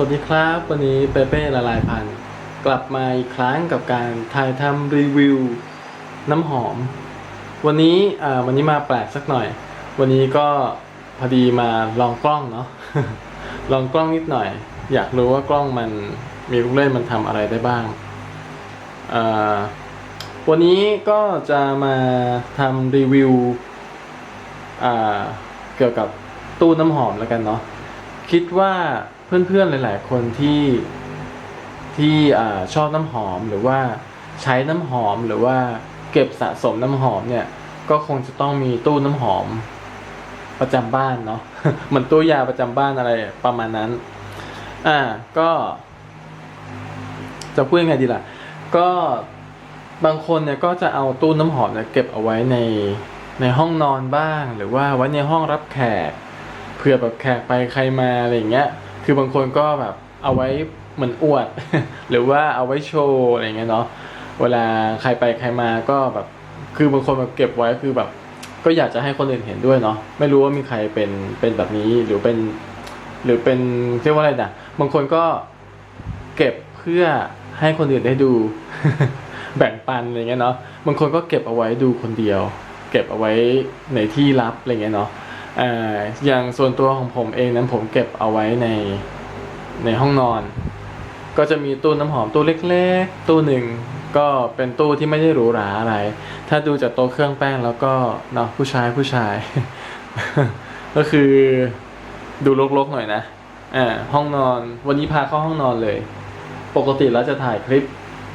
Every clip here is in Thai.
สวัสดีครับ วันนี้เปเป้ละลายพันกลับมาอีกครั้งกับการถ่ายทำรีวิวน้ำหอม วันนี้อ่าวันนี้มาแปลกสักหน่อย วันนี้ก็พอดีมาลองกล้องเนาะลองกล้องนิดหน่อย อยากรู้ว่ากล้องมันมีลูกเล่นมันทำอะไรได้บ้างอ่าวันนี้ก็จะมาทำรีวิวอ่าเกี่ยวกับตู้น้ำหอมแล้วกันเนาะคิดว่า เพื่อนๆหลาย ๆ คนที่ที่อชอบน้ำหอมหรือว่าใช้น้ำหอมหรือว่าเก็บสะสมน้ำหอมเนี่ย ก็คงจะต้องมีตู้น้ำหอมประจำบ้านเนาะเหมือนตู้ยาประจำบ้านอะไรประมาณนั้น อ่าก็ จะพูดยังไงดีล่ะ ก็บางคนเนี่ยก็จะเอาตู้น้ำหอมเนี่ยเก็บเอาไว้ในในห้องนอนบ้าง หรือว่าไว้ในห้องรับแขกเผื่อแบบแขกไปใครมาอะไรอย่างเงี้ย คือบางคนก็แบบเอาไว้เหมือนอวด หรือว่าเอาไว้โชว์อะไรเงี้ยเนาะเวลาใครไปใครมาก็แบบคือบางคนแบบเก็บไว้คือแบบ ก็อยากจะให้คนอื่นเห็นด้วยเนาะไม่รู้ว่ามีใครเป็นเป็นแบบนี้หรือเป็น หรือเป็นเรียกว่าอะไรนะบางคนก็เก็บเพื่อให้คนอื่นได้ดู แบ่งปันอะไรเงี้ยเนาะบางคนก็เก็บเอาไว้ดูคนเดียว เก็บเอาไว้ในที่ลับอะไรเงี้ยเนาะ อย่างส่วนตัวของผมเองนั้นผมเก็บเอาไว้ในในห้องนอน ก็จะมีตู้น้ำหอมตู้เล็กๆ ตู้หนึ่งก็เป็นตู้ที่ไม่ได้หรูหราอะไร ถ้าดูจากโต๊ะเครื่องแป้งแล้วก็เนาะผู้ชายผู้ชาย ก็คือดูรกๆหน่อยนะอ่าห้องนอนวันนี้พาเข้าห้องนอนเลย ปกติแล้วจะถ่ายคลิป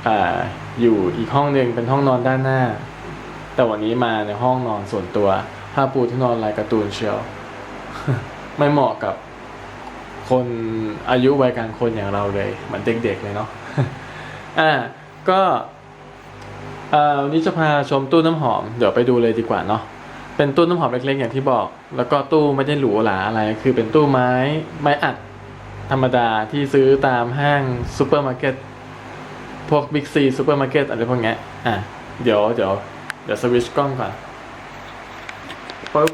อ่าอยู่อีกห้องหนึ่งเป็นห้องนอนด้านหน้า แต่วันนี้มาในห้องนอนส่วนตัว ผ้าปูที่นอนลายการ์ตูนเชียว ไม่เหมาะกับคนอายุวัยกลางคนอย่างเราเลยเหมือนเด็กๆเลยเนาะอ่าก็วันนี้จะพาชมตู้น้ำหอม เดี๋ยวไปดูเลยดีกว่าเนาะเป็นตู้น้ำหอมเล็กๆอย่างที่บอก แล้วก็ตู้ไม่ได้หรูหราอะไร คือเป็นตู้ไม้ไม้อัดธรรมดาที่ซื้อตามห้างซูเปอร์มาร์เก็ตพวกบิ๊กซีซูเปอร์มาร์เก็ตอะไรพวกเนี้ยอะเดี๋ยวเดี๋ยวเดี๋ยวสวิชกล้องก่อน ปุ๊บ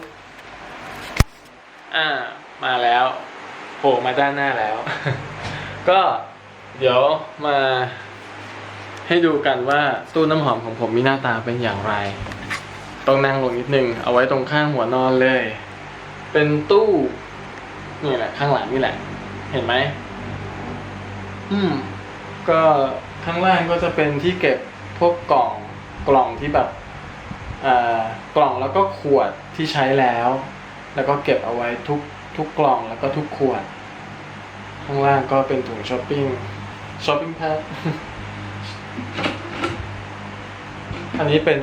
อ่า มาแล้วโผล่มาด้านหน้าแล้ว ก็เดี๋ยวมาให้ดูกันว่าตู้น้ำหอมของผมมีหน้าตาเป็นอย่างไร ต้องนั่งลงนิดนึง เอาไว้ตรงข้างหัวนอนเลย เป็นตู้ นี่แหละ ข้างหลังนี่แหละ เห็นไหม อืม ก็ข้างล่างก็จะเป็นที่เก็บพวกกล่องกล่องที่แบบ กล่องแล้วก็ขวดที่ใช้แล้ว แล้วก็เก็บเอาไว้ทุกทุกกล่องแล้วก็ทุกขวด ข้างล่างก็เป็นถุงช้อปปิ้งช้อปปิ้งแพ็ดอันนี้เป็น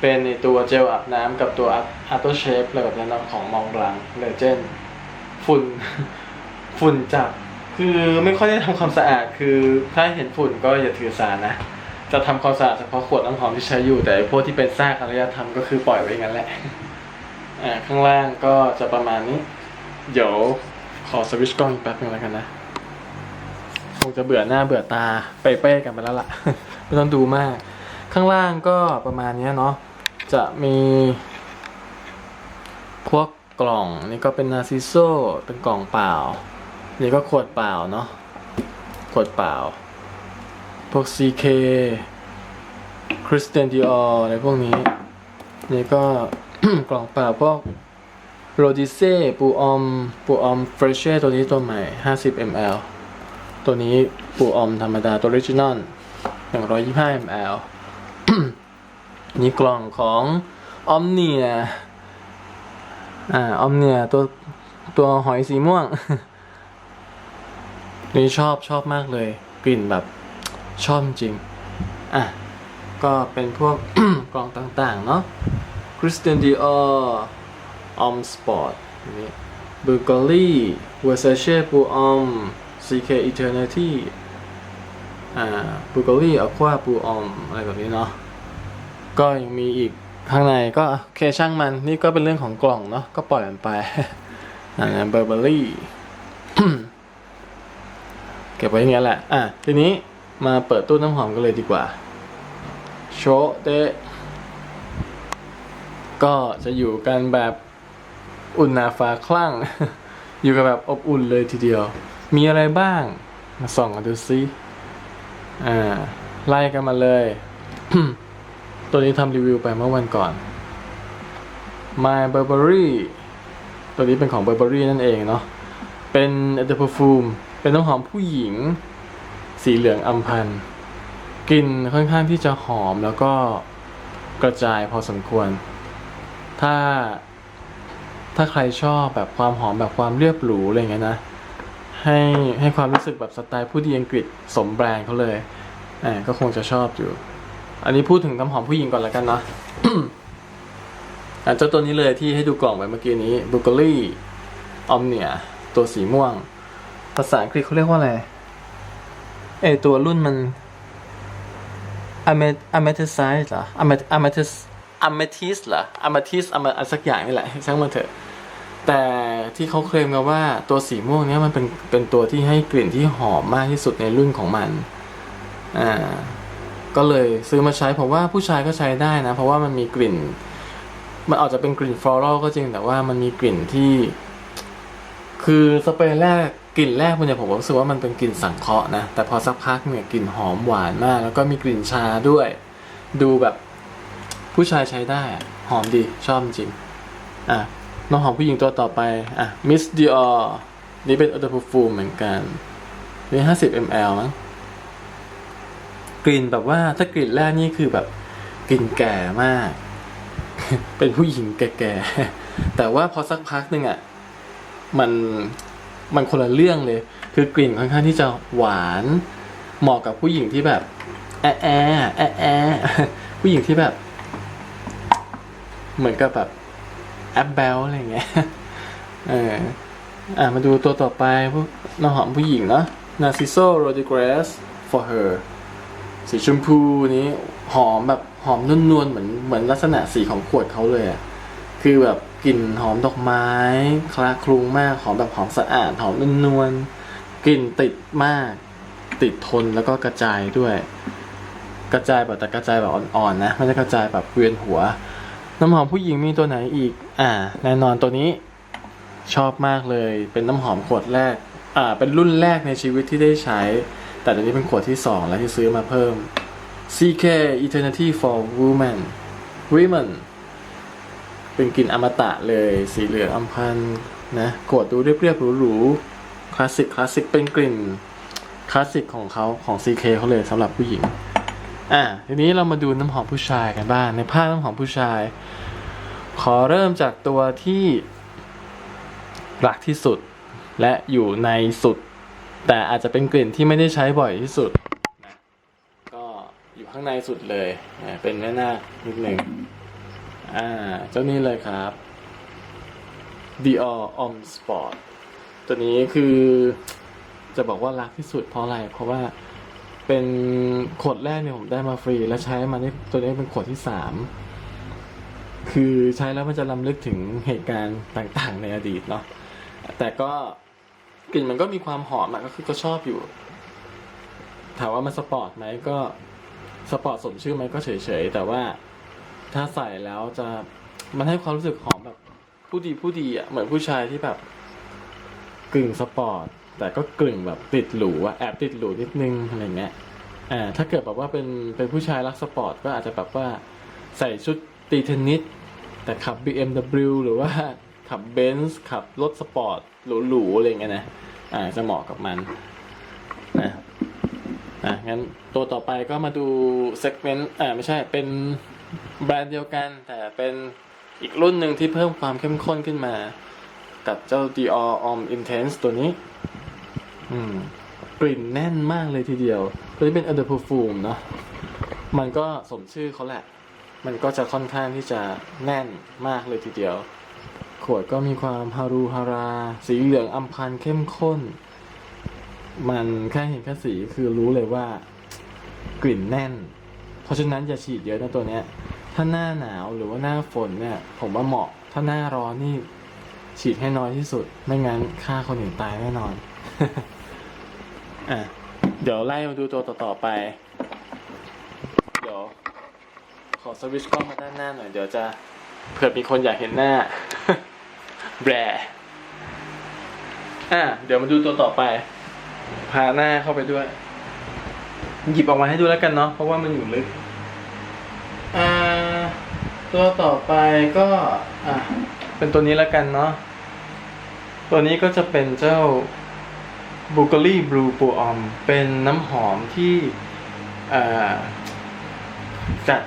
เป็นในตัวเจลอาบน้ำกับตัวอัตโตเชฟอะไรแบบนั้นของมองรังเลเจนฝุ่นฝุ่นจับคือไม่ค่อยได้ทำความสะอาดคือถ้าเห็นฝุ่นก็อย่าถือสานะ จะทำความสะอาดเฉพาะขวดน้ำหอมที่ใช้อยู่แต่พวกที่เป็นซากอารยธรรมก็คือปล่อยไว้อย่างนั้นแหละอ่าข้างล่างก็จะประมาณนี้ เดี๋ยวขอสวิชกล้องอีกแป๊บนึงแล้วกันนะคงจะเบื่อหน้าเบื่อตาเป้ๆกันไปแล้วล่ะไม่ต้องดูมาก ข้างล่างก็ประมาณนี้เนาะจะมีพวกกล่องนี่ก็เป็นนาซิโซเป็นกล่องเปล่า นี่ก็ขวดเปล่าเนาะขวดเปล่า พวก CK Christian Dior อะไรพวกนี้ นี่ก็กล่องเปล่าพวกโรดิเซ่ปูออม ปูออมเฟรชเช่ตัวนี้ตัวใหม่ 50 ml ตัวนี้ปูออมธรรมดาตัวออริจินอล125 ml นี่กล่องของออมเนียอ่าออมเนียตัวตัวหอยสีม่วง นี่ชอบชอบมากเลย กลิ่นแบบ ชอบจริง อะ ก็เป็นพวกกล่องต่างๆ เนาะ Christian Dior Om Sport นี่ Bulgari Versace Blue Om CK Eternity อ่า Bulgari Aqua Blue Om อะไรแบบนี้เนาะ ก็ยังมีอีกข้างในก็โอเคช่างมันนี่ก็เป็นเรื่องของกล่องเนาะก็ปล่อยมันไปอ่า Burberry เก็บไว้อย่างเงี้ยแหละ อะ ทีนี้ มาเปิดตู้น้ำหอมกันเลยดีกว่า โชเตะก็จะอยู่กันแบบอุ่นหนาฟ้าคลั่ง อยู่กับแบบอบอุ่นเลยทีเดียว มีอะไรบ้าง มาส่องกันดูซิอ่า ไล่กันมาเลย ตัวนี้ทำรีวิวไปเมื่อวันก่อน My Burberry ตัวนี้เป็นของ Burberry นั่นเองเนาะ เป็น The Perfume เป็นน้ำหอมผู้หญิง สีเหลืองอำพันกลิ่นค่อนข้างที่จะหอมแล้วก็กระจายพอสมควร ถ้าถ้าใครชอบแบบความหอมแบบความเรียบหรูอะไรเงี้ยนะ ให้ให้ความรู้สึกแบบสไตล์ผู้ดีอังกฤษสมแบรนด์เขาเลยอ่าก็คงจะชอบอยู่ อันนี้พูดถึงน้ำหอมผู้หญิงก่อนแล้วกันเนาะอะเจ้าตัวนี้เลยที่ให้ดูกล่องไปเมื่อกี้นี้บุก r ี่ออมเนียตัวสีม่วง ภาษาอังกฤษเขาเรียกว่าอะไร เอตัวรุ่นมันอเมอเมทิสไซส์เหรออเมอเมทิสอเมทิสเหรออเมทิสอเมสักอย่างนี่แหละช่างมันเถอะ แต่ที่เขาเคลมกันว่าตัวสีม่วงเนี้ยมันเป็นเป็นตัวที่ให้กลิ่นที่หอมมากที่สุดในรุ่นของมัน อ่า ก็เลยซื้อมาใช้ผมว่าผู้ชายก็ใช้ได้นะ เพราะว่ามันมีกลิ่น มันอาจจะเป็นกลิ่นฟลอรัลก็จริงแต่ว่ามันมีกลิ่นที่ คือสเปรย์แรก กลิ่นแรกมันเนี่ยผมรู้สึกว่ามันเป็นกลิ่นสังเคราะห์นะ แต่พอสักพักเนี่ยกลิ่นหอมหวานมาก แล้วก็มีกลิ่นชาด้วย ดูแบบผู้ชายใช้ได้ หอมดีชอบจริง อะน้องหอมผู้หญิงตัวต่อไปอะ Miss Dior นี่เป็น Eau de Parfum เหมือนกันนี่50 ml มั้งกลิ่นแบบว่าถ้ากลิ่นแรกนี่คือแบบกลิ่นแก่มาก เป็นผู้หญิงแก่ๆแต่ว่าพอสักพักหนึ่งอะมัน มันคนละเรื่องเลย คือกลิ่นค่อนข้างที่จะหวานเหมาะกับผู้หญิงที่แบบแอะแอะแอะแอะผู้หญิงที่แบบ เหมือนกับแบบแอปเบลอะไรเงี้ยเอออะมาดูตัวต่อไปพวกน้ำหอมผู้หญิงเนาะ Narciso Rodriguez for her สีชมพูนี้หอมแบบหอมนุ่นนวลเหมือนเหมือนลักษณะสีของขวดเขาเลยอะคือแบบ กลิ่นหอมดอกไม้คลาคลุ้งมากหอมแบบหอมสะอาดหอมนุ่นนวลกลิ่นติดมาก ติดทนแล้วก็กระจายด้วย กระจายแบบแต่กระจายแบบอ่อนๆนะไม่ใช่กระจายแบบเวียนหัว น้ำหอมผู้หญิงมีตัวไหนอีก อ่า แน่นอนตัวนี้ชอบมากเลย เป็นน้ำหอมขวดแรก อ่า เป็นรุ่นแรกในชีวิตที่ได้ใช้ แต่ตัวนี้เป็นขวดที่สองแล้วที่ซื้อมาเพิ่ม CK Eternity for Women Women เป็นกลิ่นอมตะเลยสีเหลืองอำพันนะขวดดูเรียบๆหรูๆคลาสสิกคลาสสิกเป็นกลิ่นคลาสสิกของเขาของ CK เขาเลยสำหรับผู้หญิงอะทีนี้เรามาดูน้ำหอมผู้ชายกันบ้างในภาพน้ำหอมผู้ชาย ขอเริ่มจากตัวที่รักที่สุดและอยู่ในสุด แต่อาจจะเป็นกลิ่นที่ไม่ได้ใช้บ่อยที่สุดนะก็อยู่ข้างในสุดเลยนะเป็นแม่นาคนิดหนึ่ง อ่าเจ้านี้เลยครับ Dior Om Sport ตัวนี้คือจะบอกว่ารักที่สุดเพราะอะไร เพราะว่าเป็นขวดแรกเนี่ยผมได้มาฟรี แล้วใช้มานี่ตัวนี้เป็นขวดที่สามคือใช้แล้วมันจะลำลึกถึงเหตุการณ์ต่างๆ ในอดีตเนาะแต่ก็กลิ่นมันก็มีความหอมอะก็คือก็ชอบอยู่ ถามว่ามันสปอร์ตไหมก็สปอร์ตสมชื่อไหมก็เฉยๆแต่ว่า ถ้าใส่แล้วจะมันให้ความรู้สึกหอมแบบผู้ดีผู้ดีอะเหมือนผู้ชายที่แบบกึ่งสปอร์ตแต่ก็กึ่งแบบติดหรูอะแอบติดหรูนิดนึงอะไรเงี้ยอ่าถ้าเกิดแบบว่าเป็นเป็นผู้ชายรักสปอร์ตก็อาจจะแบบว่าใส่ชุดตีเทนนิสแต่ขับ BMW หรือว่าขับเบนซ์ขับรถสปอร์ตหรูๆอะไรเงี้ยนะอ่าจะเหมาะกับมันนะอะงั้นตัวต่อไปก็มาดูเซกเมนต์อ่าไม่ใช่เป็น แบรนด์เดียวกันแต่เป็นอีกรุ่นหนึ่งที่เพิ่มความเข้มข้นขึ้นมา กับเจ้า Dior Homme Intense ตัวนี้ อืม กลิ่นแน่นมากเลยทีเดียว ตัวนี้เป็น Under Perfume เนาะมันก็สมชื่อเขาแหละ มันก็จะค่อนข้างที่จะแน่นมากเลยทีเดียว ขวดก็มีความฮารูฮารา สีเหลืองอำพันเข้มข้น มันแค่เห็นแค่สีคือรู้เลยว่ากลิ่นแน่น ราะฉะนั้นอย่าฉีดเยอะนะตัวเนี้ย ถ้าหน้าหนาวหรือว่าหน้าฝนเนี่ย ผมว่าเหมาะ ถ้าหน้าร้อนนี่ ฉีดให้น้อยที่สุด ไม่งั้นฆ่าคนอื่นตายแน่นอน อะ เดี๋ยวไล่มาดูตัวต่อๆไป เดี๋ยว ขอสวิชกล้องมาด้านหน้าหน่อย เดี๋ยวจะเผื่อมีคนอยากเห็นหน้า แบรอะ เดี๋ยวมาดูตัวต่อไป พาหน้าเข้าไปด้วย หยิบออกมาให้ดูแล้วกันเนาะเพราะว่ามันอยู่ลึก อ่า ตัวต่อไปก็ อะเป็นตัวนี้แล้วกันเนาะตัวนี้ก็จะเป็นเจ้าบูเกอรี่บลูปูออมเป็นน้ำหอมที่อ่าจัด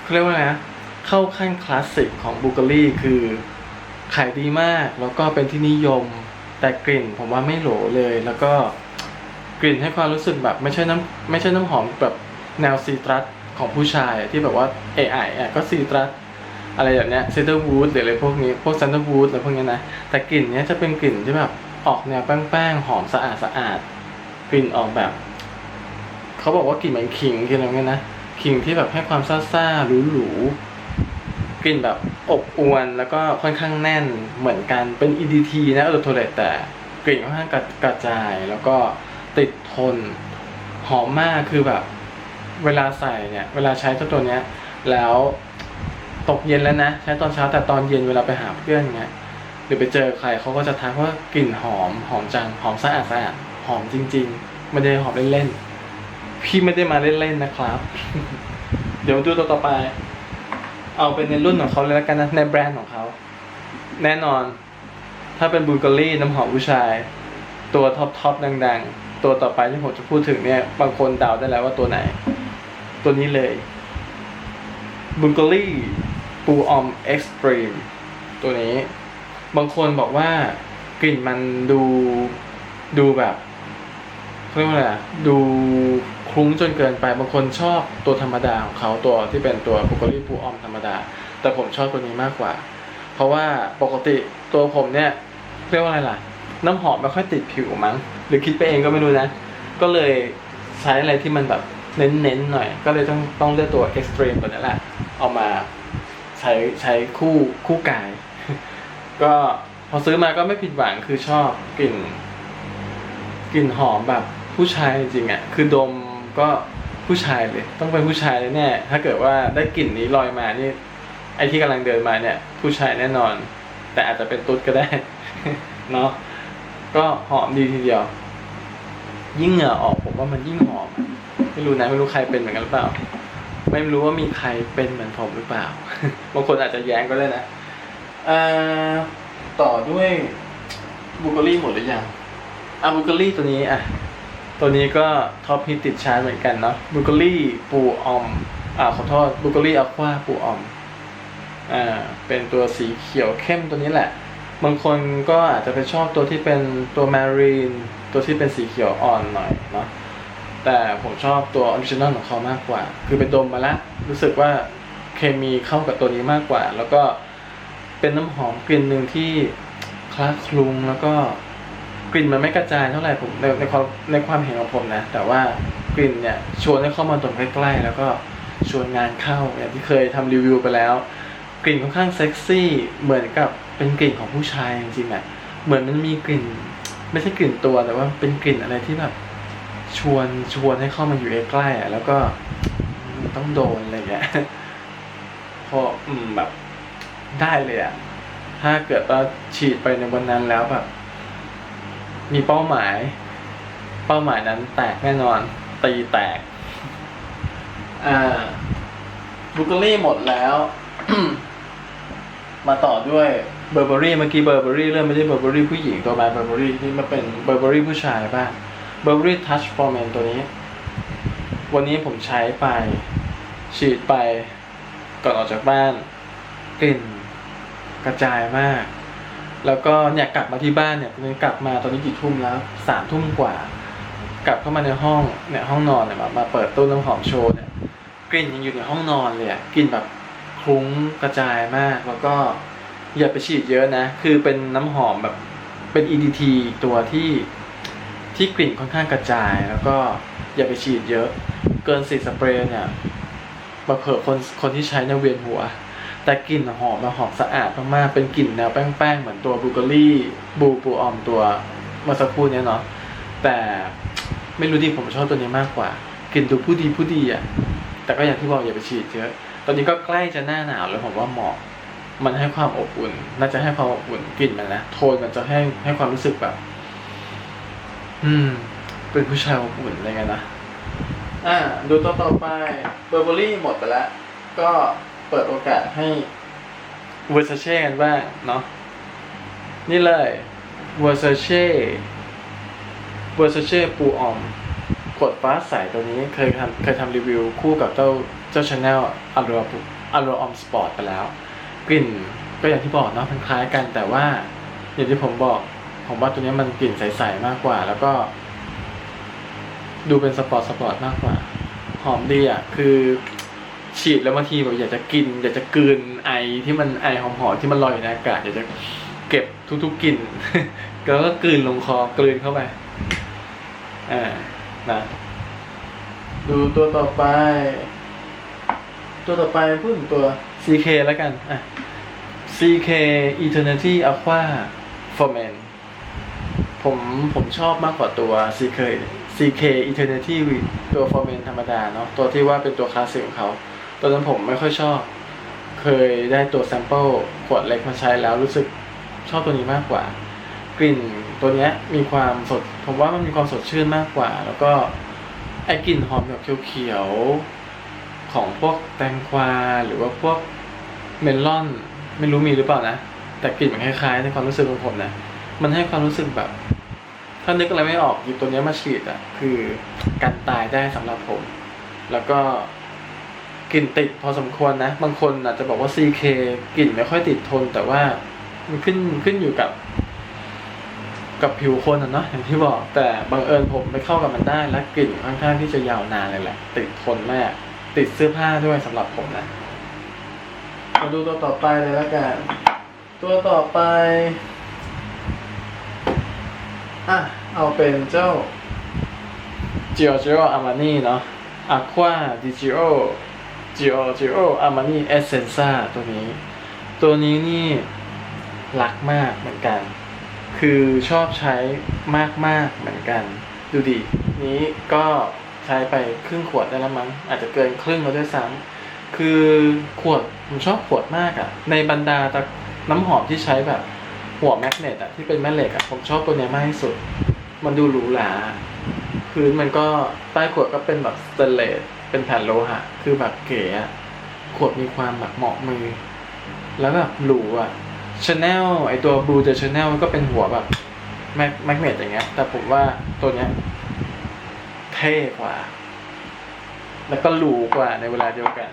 เขาเรียกว่าไงนะเข้าขั้นคลาสสิกของบูเกอรี่คือขายดีมาก แล้วก็เป็นที่นิยมแต่กลิ่นผมว่าไม่โหลเลยแล้วก็ กลิ่นให้ความรู้สึกแบบไม่ใช่น้ำไม่ใช่น้ำหอมแบบแนวซีตรัสของผู้ชายที่แบบว่าเอไอะก็ซีตรัสอะไรแบบเนี้ยเซนเตอร์วูดหรืออะไรพวกนี้พวกเซนเตอร์วูดอะไรพวกนี้นะแต่กลิ่นเนี้ยจะเป็นกลิ่นที่แบบออกแนวแป้งๆหอมสะอาดสะอาดกลิ่นออกแบบเขาบอกว่ากลิ่นเหมือนขิงกินอะไรเงี้ยนะขิงที่แบบให้ความซ่าๆหรูๆกลิ่นแบบอบอวนแล้วก็ค่อนข้างแน่นเหมือนกันเป็น EDT นะเออโทเลตแต่กลิ่นค่อนข้างกระจายแล้วก็ ติดทน หอมมากคือแบบ เวลาใส่เนี่ย เวลาใช้เจ้าตัวเนี้ย แล้วตกเย็นแล้วนะ ใช้ตอนเช้าแต่ตอนเย็นเวลาไปหาเพื่อนเงี้ยหรือไปเจอใครเขาก็จะทักว่ากลิ่นหอมหอมจังหอมสะอาดสะอาดหอมจริงๆไม่ได้หอมเล่นๆพี่ไม่ได้มาเล่นๆนะครับ เดี๋ยวดูตัวต่อไป เอาเป็นในรุ่นของเขาเลยแล้วกันนะในแบรนด์ของเขาแน่นอน ถ้าเป็นบูลการี่น้ำหอมผู้ชาย ตัวท็อปท็อปดัง ๆ ตัวต่อไปที่ผมจะพูดถึงเนี่ย บางคนเดาได้แล้วว่าตัวไหน ตัวนี้เลยบูลการี่ปูออมเอ็กซ์ตรีมตัวนี้ บางคนบอกว่ากลิ่นมันดูดูแบบเรียกว่าอะไรอะดูคลุ้งจนเกินไป บางคนชอบตัวธรรมดาของเขาตัวที่เป็นตัวบูลการี่ปูออมธรรมดา แต่ผมชอบตัวนี้มากกว่า เพราะว่าปกติตัวผมเนี่ยเรียกว่าอะไรล่ะ น้ำหอมไม่ค่อยติดผิวมั้ง หรือคิดไปเองก็ไม่รู้นะ ก็เลยใช้อะไรที่มันแบบเน้นๆหน่อย ก็เลยต้องต้องเลือกตัว Extreme ตัวนี้แหละเอามาใช้ใช้คู่คู่กาย ก็พอซื้อมาก็ไม่ผิดหวังคือชอบกลิ่นกลิ่นหอมแบบผู้ชายจริงๆอะ คือดมก็ผู้ชายเลย ต้องเป็นผู้ชายแน่ถ้าเกิดว่าได้กลิ่นนี้ลอยมานี่ ไอที่กำลังเดินมาเนี่ย ผู้ชายแน่นอน แต่อาจจะเป็นตุ๊ดก็ได้ เนาะ ก็หอมดีทีเดียว ยิ่งเหงื่อออกผมว่ามันยิ่งหอม ไม่รู้นะไม่รู้ใครเป็นเหมือนกันหรือเปล่า ไม่รู้ว่ามีใครเป็นเหมือนผมหรือเปล่า บางคนอาจจะแย้งก็ได้นะอ่าต่อด้วยบูเกอรี่หมดหรือยังอะบูเกอรี่ตัวนี้อะ ตัวนี้ก็ท็อปฮิตติดชาร์ตเหมือนกันเนาะบูเกอรี่ปูออม อ่าขอโทษบูเกอรี่อะควาปูออม อ่า เป็นตัวสีเขียวเข้มตัวนี้แหละ บางคนก็อาจจะไปชอบตัวที่เป็นตัวมารีนตัวที่เป็นสีเขียวอ่อนหน่อยเนาะแต่ผมชอบตัวออริจินอลของเขามากกว่า คือไปดมมาแล้วรู้สึกว่าเคมีเข้ากับตัวนี้มากกว่า แล้วก็เป็นน้ำหอมกลิ่นหนึ่งที่คลาคลุงแล้วก็กลิ่นมันไม่กระจายเท่าไหร่ผมในในความในความเห็นของผมนะ แต่ว่ากลิ่นเนี่ยชวนให้เข้ามาดมใกล้ๆ แล้วก็ชวนงานเข้าอย่างที่เคยทำรีวิวไปแล้ว กลิ่นค่อนข้างเซ็กซี่เหมือนกับ เป็นกลิ่นของผู้ชายจริงๆอะเหมือนมันมีกลิ่น ไม่ใช่กลิ่นตัวแต่ว่าเป็นกลิ่นอะไรที่แบบชวนชวนให้เข้ามาอยู่ใกล้ๆอะแล้วก็ต้องโดนอะไรอย่างเงี้ยพออืมแบบได้เลยอะถ้าเกิดว่าฉีดไปในวันนั้นแล้วแบบ มีเป้าหมาย เป้าหมายนั้นแตกแน่นอน ตีแตก อ่าบุกเกอรี่หมดแล้ว มาต่อด้วย เบอร์เบอรี่เมื่อกี้เบอร์เบอรี่เริ่มไม่ใช่เบอร์เบอรี่ผู้หญิงตัวมาเบอร์เบอรี่นี่มาเป็นเบอร์เบอรี่ผู้ชายบ้างเบอร์เบอรี่ทัชฟอร์แมนตัวนี้ วันนี้ผมใช้ไป ฉีดไปก่อนออกจากบ้านกลิ่นกระจายมาก แล้วก็เนี่ยกลับมาที่บ้านเนี่ยตอนนี้กลับมาตอนนี้กี่ทุ่มแล้วสามทุ่มกว่า กลับเข้ามาในห้องเนี่ยห้องนอนเนี่ยมามาเปิดตู้น้ำหอมโชว์เนี่ยกลิ่นยังอยู่ในห้องนอนเลยกลิ่นแบบคลุ้งกระจายมากแล้วก็ อย่าไปฉีดเยอะนะ คือเป็นน้ำหอมแบบเป็น EDT ตัวที่ที่กลิ่นค่อนข้างกระจาย แล้วก็อย่าไปฉีดเยอะ เกินสีสเปรย์เนี่ยมาเผื่อคนคนที่ใช้เนี่ยเวียนหัว แต่กลิ่นหอมมาหอมสะอาดมากๆ เป็นกลิ่นแนวแป้งๆ เหมือนตัวบูเกอรี่บูปูออมตัวเมื่อสักครู่นี้เนาะ แต่ไม่รู้ดิผมชอบตัวนี้มากกว่ากลิ่นดูผู้ดีผู้ดีอะ แต่ก็อย่างที่บอกอย่าไปฉีดเยอะ ตอนนี้ก็ใกล้จะหน้าหนาวแล้วผมว่าเหมาะ มันให้ความอบอุ่น น่าจะให้ความอบอุ่นกลิ่นมันนะโทนมันจะให้ให้ความรู้สึกแบบ อืม เป็นผู้ชายอบอุ่นอะไรเงี้ยนะอ่า ดูต่อต่อไปเบอร์เบอรี่หมดไปแล้ว ก็เปิดโอกาสให้เวอร์ซเช่กันบ้างเนาะนี่เลยเวอร์ซเช่เวอร์ซเช่ปูออมกดฟ้าใสตัวนี้เคยทำเคยทำรีวิวคู่กับเจ้าเจ้าชาแนลอัลโรอัลโรออมสปอร์ตไปแล้ว กลิ่นก็อย่างที่บอกเนาะมันคล้ายกันแต่ว่าอย่างที่ผมบอก ผมว่าตัวนี้มันกลิ่นใสๆมากกว่า แล้วก็ ดูเป็นสปอร์ตสปอร์ตมากกว่า หอมดีอะคือฉีดแล้วบางทีแบบอยากจะกิน อยากจะกลืนไอที่มันไอหอมๆที่มันลอยอยู่ในอากาศอยากจะเก็บทุกๆกลิ่นแล้วก็กลืนลงคอกลืนเข้าไปอ่านะดูตัวต่อไป ตัวต่อไปพูดถึงตัว CK แล้วกันอะ CK Eternity Aqua Ferment ผมผมชอบมากกว่าตัว CK CK Eternity ตัว Ferment ธรรมดาเนาะตัวที่ว่าเป็นตัวคลาสสิกของเขาตัวนั้นผมไม่ค่อยชอบ เคยได้ตัวแซมเปิลขวดเล็กมาใช้แล้วรู้สึกชอบตัวนี้มากกว่า กลิ่นตัวเนี้ยมีความสด ผมว่ามันมีความสดชื่นมากกว่า แล้วก็ไอ้กลิ่นหอมแบบเขียวๆ ของพวกแตงกวาหรือว่าพวกเมลอนไม่รู้มีหรือเปล่านะ แต่กลิ่นมันคล้ายๆ ในความรู้สึกของผมนะ มันให้ความรู้สึกแบบ ถ้านึกอะไรไม่ออกหยิบตัวนี้มาฉีดอะ คือกันตายได้สำหรับผม แล้วก็กลิ่นติดพอสมควรนะ บางคนอาจจะบอกว่า CK กลิ่นไม่ค่อยติดทน แต่ว่ามันขึ้นขึ้นอยู่กับ กับผิวคนอะเนาะอย่างที่บอก แต่บังเอิญผมไปเข้ากับมันได้และกลิ่นค่อนข้างที่จะยาวนานเลยแหละ ติดทนมาก ติดเสื้อผ้าด้วยสำหรับผมนะมาดูตัวต่อไปเลยแล้วกัน ตัวต่อไป อะ เอาเป็นเจ้า Giorgio Armani เนาะ Aqua di Gio Giorgio Armani Essenza ตัวนี้ ตัวนี้นี่รักมากเหมือนกัน คือชอบใช้มากๆเหมือนกัน ดูดิ นี้ก็ ใช้ไปครึ่งขวดได้แล้วมั้งอาจจะเกินครึ่งแล้วด้วยซ้ำคือขวดผมชอบขวดมากอะ่ะ ในบรรดาตะน้ำหอมที่ใช้แบบหัวแมกเนตอะที่เป็นแม่เหล็กอะผมชอบตัวเนี้ยมากที่สุด มันดูหรูหราพื้นมันก็ใต้ขวดก็เป็นแบบสเตนเลสเป็นแผ่นโลหะ คือแบบเก๋อะขวดมีความแบบเหมาะมือ แล้วแบบหรูอะชาแนลไอตัวบลูเจอชาแนลก็เป็นหัวแบบแมกแมกเนตอย่างเงี้ย แต่ผมว่าตัวเนี้ย ท่กว่า แล้วก็หรูกว่าในเวลาเดียวกัน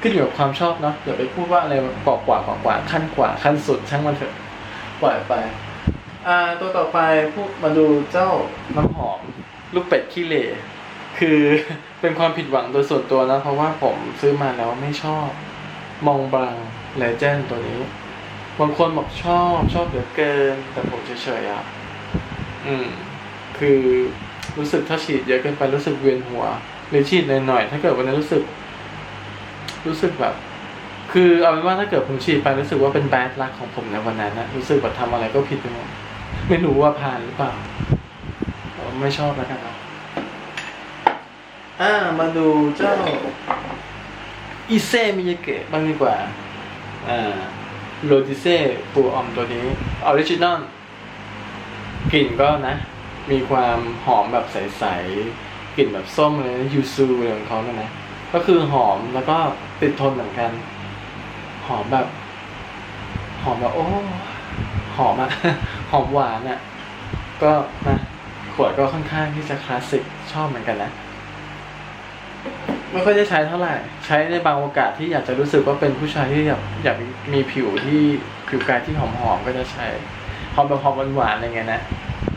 ขึ้นอยู่กับความชอบเนาะอย่าไปพูดว่าอะไรกว่ากว่ากว่ากว่าขั้นกว่าขั้นสุดช่างมันเถอะปล่อยไปอ่าตัวต่อไปพูดมาดูเจ้าน้ำหอมลูกเป็ดขี้เหร่คือเป็นความผิดหวังโดยส่วนตัวนะ เพราะว่าผมซื้อมาแล้วไม่ชอบ มองบางเลเจนตัวนี้บางคนบอกชอบชอบเหลือเกิน แต่ผมเฉยๆอะ อืม คือ รู้สึกถ้าฉีดเยอะเกินไปรู้สึกเวียนหัว หรือฉีดหน่อยๆถ้าเกิดวันนี้นรู้สึก รู้สึกแบบ คือเอาเป็นว่าถ้าเกิดผมฉีดไปรู้สึกว่าเป็นแบดลักของผมในวันนั้นนะรู้สึกว่าทำอะไรก็ผิดไปหมดไม่รู้ว่าผ่านหรือเปล่าไม่ชอบแล้วกันเอ่ามาดูเจ้าอิเซมิยเกะบ้างดีกว่าอ่าโรดิเซ่ปูออมตัวนี้ออริจินอลกลิ่นก็นะ มีความหอมแบบใสๆกลิ่นแบบส้มเลยนะยูซูอะไรของเขาเนี่ยนะก็คือหอมแล้วก็ติดทนเหมือนกัน หอมแบบ หอมแบบโอ้หอมอะหอมหวานอะก็นะขวดก็ค่อนข้างที่จะคลาสสิกชอบเหมือนกันนะไม่ค่อยได้ใช้เท่าไหร่ ใช้ในบางโอกาสที่อยากจะรู้สึกว่าเป็นผู้ชายที่อยากอยากมีผิวที่ผิวกายที่หอมๆก็จะใช้หอมแบบหอมหวานๆอะไรเงี้ยนะ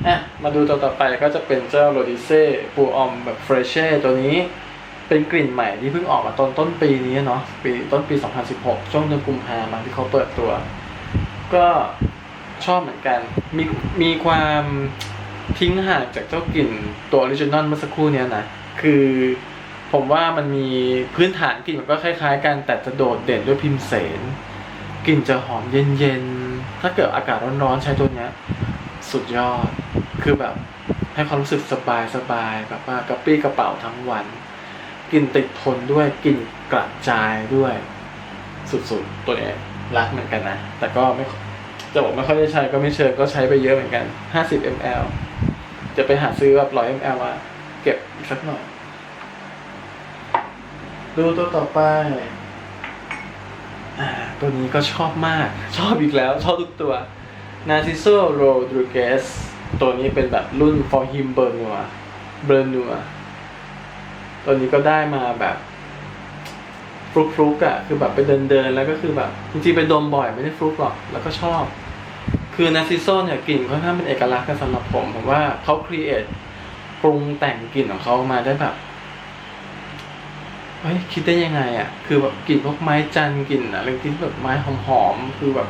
อะมาดูตัวต่อไปก็จะเป็นเจ้าโรดิเซ่ปูออมแบบเฟรชเช่ตัวนี้เป็นกลิ่นใหม่ที่เพิ่งออกมาตอนต้นปีนี้เนาะปีต้นปี 2016 ช่วงเดือนกุมภาพันธ์ที่เขาเปิดตัว ก็ชอบเหมือนกัน มีมีความทิ้งห่างจากเจ้ากลิ่นตัวออริจินอลเมื่อสักครู่เนี้ยนะ คือผมว่ามันมีพื้นฐานกลิ่นมันก็คล้ายๆกันแต่จะโดดเด่นด้วยพิมเสนกลิ่นจะหอมเย็นๆ ถ้าเกิดอากาศร้อนๆใช้ตัวเนี้ย สุดยอด คือแบบให้ความรู้สึกสบายๆแบบว่ากระปี้กระเป๋าทั้งวันกลิ่นติดทนด้วยกลิ่นกระจายด้วย สุดๆ ตัวเองรักเหมือนกันนะ แต่ก็ไม่จะบอกไม่ค่อยได้ใช้ก็ไม่เชิงก็ใช้ไปเยอะเหมือนกัน 50 ml จะไปหาซื้อแบบร้อยมลอะเก็บสักหน่อย ดูตัวต่อไปอ่าตัวนี้ก็ชอบมาก ชอบอีกแล้ว ชอบทุกตัว Narciso Rodriguez ตัวนี้เป็นแบบรุ่น For Him b e r n u a b e r n u a ตัวนี้ก็ได้มาแบบฟลุกฟลุกๆอะคือแบบไปเดินเดินๆแล้วก็คือแบบ จริงๆไปดมบ่อยไม่ได้ฟลุกหรอกแล้วก็ชอบ คือนาซิโซเนี่ยกลิ่นค่อนข้างเป็นเอกลักษณ์กันสำหรับผมผมว่าเขาครีเอทปรุงแต่งกลิ่นของเขามาได้แบบเฮ้ยคิดได้ยังไงอะคือแบบกลิ่นพวกไม้จันทร์กลิ่นอะไรที่แบบไม้หอมๆคือแบบ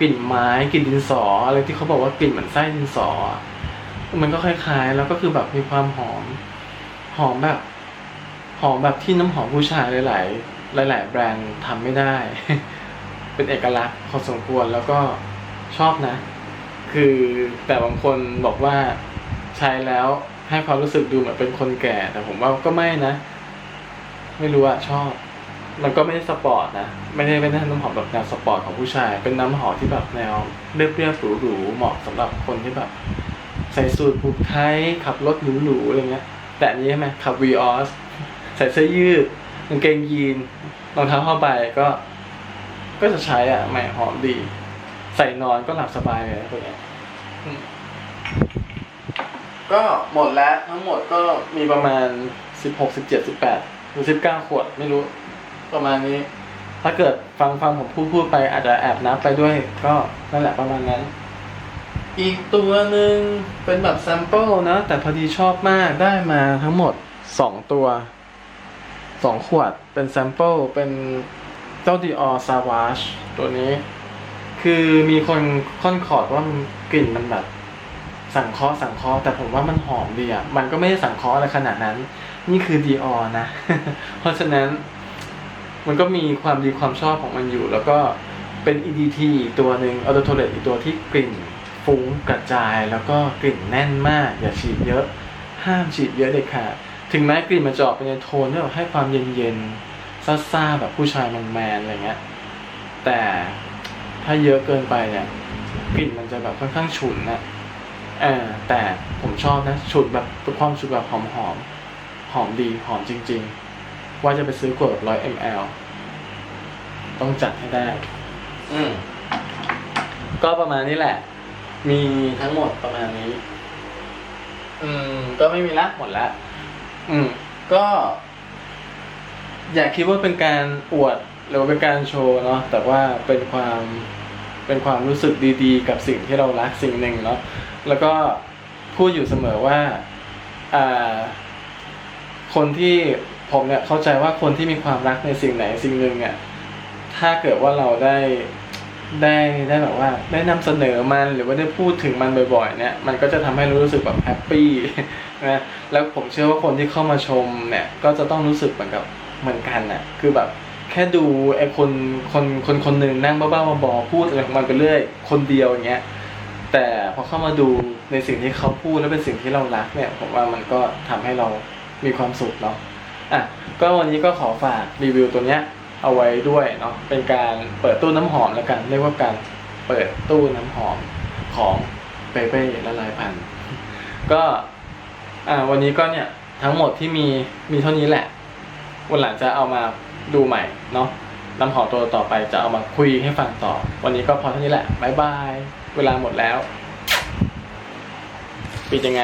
กลิ่นไม้กลิ่นดินสออะไรที่เขาบอกว่ากลิ่นเหมือนไส้ดินสอ มันก็คล้ายๆ แล้วก็คือแบบมีความหอม หอมแบบ หอมแบบที่น้ำหอมผู้ชายหลายๆหลาย ๆ แบรนด์ทำไม่ได้ เป็นเอกลักษณ์พอสมควรแล้วก็ชอบนะ คือแต่บางคนบอกว่าใช้แล้วให้ความรู้สึกดูเหมือนเป็นคนแก่ แต่ผมว่าก็ไม่นะ ไม่รู้อะชอบ มันก็ไม่ได้สปอร์ตนะ ไม่ได้ไม่ได้น้ำหอมแบบแนวสปอร์ตของผู้ชาย เป็นน้ำหอมที่แบบแนวเรียบๆหรูๆเหมาะสำหรับคนที่แบบ ใส่สูทผูกไทขับรถหรูๆอะไรเงี้ย แต่อันนี้ใช่ไหมขับวีออสใส่เสื้อยืดกางเกงยีนรองเท้าผ้าใบก็ ก็จะใช้อะใหม่หอมดี ใส่นอนก็หลับสบายเลยตัวเนี้ยก็หมดแล้วทั้งหมดก็มีประมาณสิบหกสิบเจ็ดสิบแปดหรือสิบเก้าขวดไม่รู้ ประมาณนี้ ถ้าเกิดฟังฟังผมพูดพูดไปอาจจะแอบนับไปด้วย ก็นั่นแหละประมาณนั้น อีกตัวหนึ่งเป็นแบบแซมเปิลนะ แต่พอดีชอบมากได้มาทั้งหมดสองตัวสองขวดเป็นแซมเปิลเป็นเจ้าดีออซาวาชตัวนี้ คือมีคนค่อนขอดว่ามันกลิ่นมันแบบสังเคราะห์สังเคราะห์แต่ผมว่ามันหอมดีอะ มันก็ไม่ได้สังเคราะห์อะไรขนาดนั้น นี่คือดีออนะ เพราะฉะนั้น มันก็มีความดีความชอบของมันอยู่ แล้วก็เป็น EDT อีกตัวหนึ่งอ u โ o โทเลตอีกตัวที่กลิ่นฟุ้งกระจาย แล้วก็กลิ่นแน่นมาก อย่าฉีดเยอะ ห้ามฉีดเยอะเด็ดขาดถึงแม้กลิ่นมันจะออกเป็นในโทนที่แบบให้ความเย็นๆซ่าๆแบบผู้ชายแมนๆอะไรเงี้ยแต่ถ้าเยอะเกินไปเนี่ยกลิ่นมันจะแบบค่อนข้างฉุนนะเออแต่ผมชอบนะฉุนแบบความฉุนแบบหอมหอมๆหอมดีหอมจริง ๆ ว่าจะไปซื้อขวดแบบร้อย ml ต้องจัดให้ได้ อืมก็ประมาณนี้แหละ มีทั้งหมดประมาณนี้ อืม ก็ไม่มีละหมดละอืม ก็ อยากคิดว่าเป็นการอวดหรือว่าเป็นการโชว์เนาะแต่ว่าเป็นความเป็นความรู้สึกดีๆ กับสิ่งที่เรารักสิ่งหนึ่งเนาะแล้วก็พูดอยู่เสมอว่าอ่าคนที่ ผมเนี่ยเข้าใจว่าคนที่มีความรักในสิ่งไหนสิ่งหนึ่งเนี่ยถ้าเกิดว่าเราได้ได้ได้แบบว่าได้นำเสนอมันหรือว่าได้พูดถึงมันบ่อยๆเนี่ยมันก็จะทำให้รู้สึกแบบแฮปปี้นะแล้วผมเชื่อว่าคนที่เข้ามาชมเนี่ยก็จะต้องรู้สึกเหมือนกับเหมือนกันน่ะคือแบบแค่ดูไอ้คนคนคนคนหนึ่งนั่งบ้าๆบอๆพูดอะไรของมันไปเรื่อยคนเดียวอย่างเงี้ยแต่พอเข้ามาดูในสิ่งที่เขาพูดและเป็นสิ่งที่เรารักเนี่ยผมว่ามันก็ทำให้เรามีความสุขเนาะ อะก็วันนี้ก็ขอฝากรีวิวตัวเนี้ยเอาไว้ด้วยเนาะเป็นการเปิดตู้น้ำหอมแล้วกันเรียกว่าการเปิดตู้น้ำหอมของเปเป้ละลายพันก็อ่าวันนี้ก็เนี่ยทั้งหมดที่มีมีเท่านี้แหละ วันหลังจะเอามาดูใหม่เนาะน้ำหอมตัวต่อไปจะเอามาคุยให้ฟังต่อ วันนี้ก็พอเท่านี้แหละบายบาย เวลาหมดแล้ว ปิดยังไง